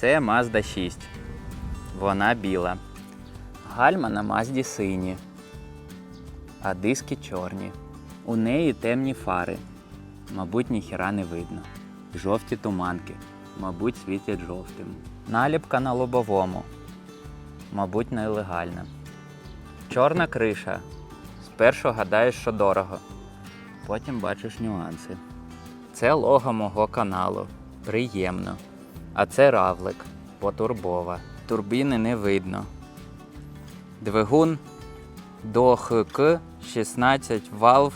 Це Mazda 6. Вона біла. Гальма на Мазді сині, а диски чорні. У неї темні фари. Мабуть, ніхіра не видно. Жовті туманки. Мабуть, світять жовтим. Наліпка на лобовому. Мабуть, нелегальна. Чорна криша. Спершу гадаєш, що дорого. Потім бачиш нюанси. Це лого мого каналу. Приємно. А це равлик. Потурбова. Турбіни не видно. Двигун до ХК 16 Valve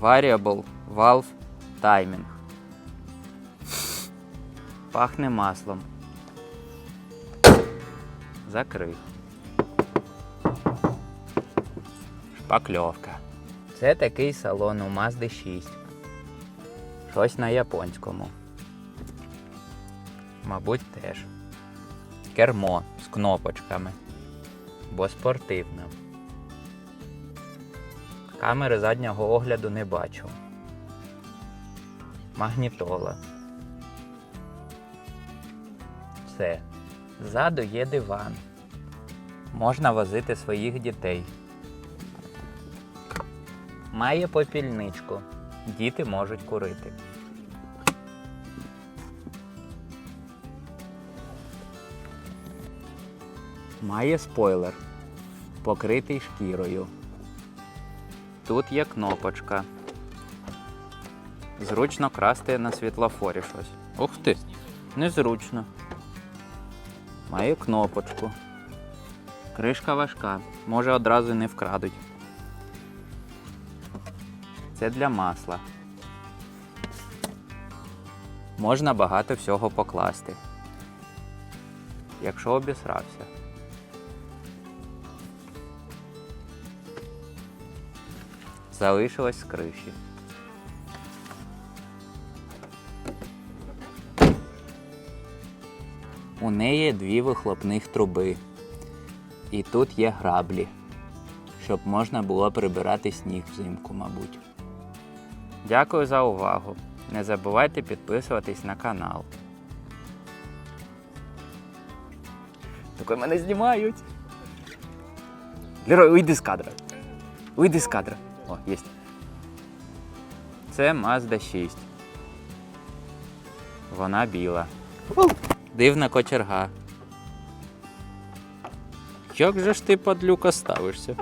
Variable Valve Timing. Пахне маслом. Закрив. Шпакльовка. Це такий салон у Mazda 6. Щось на японському. Мабуть, теж. Кермо з кнопочками. Бо спортивне. Камери заднього огляду не бачу. Магнітола. Все. Ззаду є диван. Можна возити своїх дітей. Має попільничку. Діти можуть курити. Має спойлер, покритий шкірою. Тут є кнопочка. Зручно красти на світлофорі щось. Ух ти! Незручно. Має кнопочку. Кришка важка. Може одразу не вкрадуть. Це для масла. Можна багато всього покласти. Якщо обісрався. Залишилось з криші. У неї дві вихлопних труби. І тут є граблі, щоб можна було прибирати сніг взимку, мабуть. Дякую за увагу. Не забувайте підписуватись на канал. Такой мене знімають. Лерой, уйди з кадра. Уйди з кадра. О, єсть. Це Mazda 6. Вона біла. Дивна кочерга. Як же ж ти, падлюка, ставишся?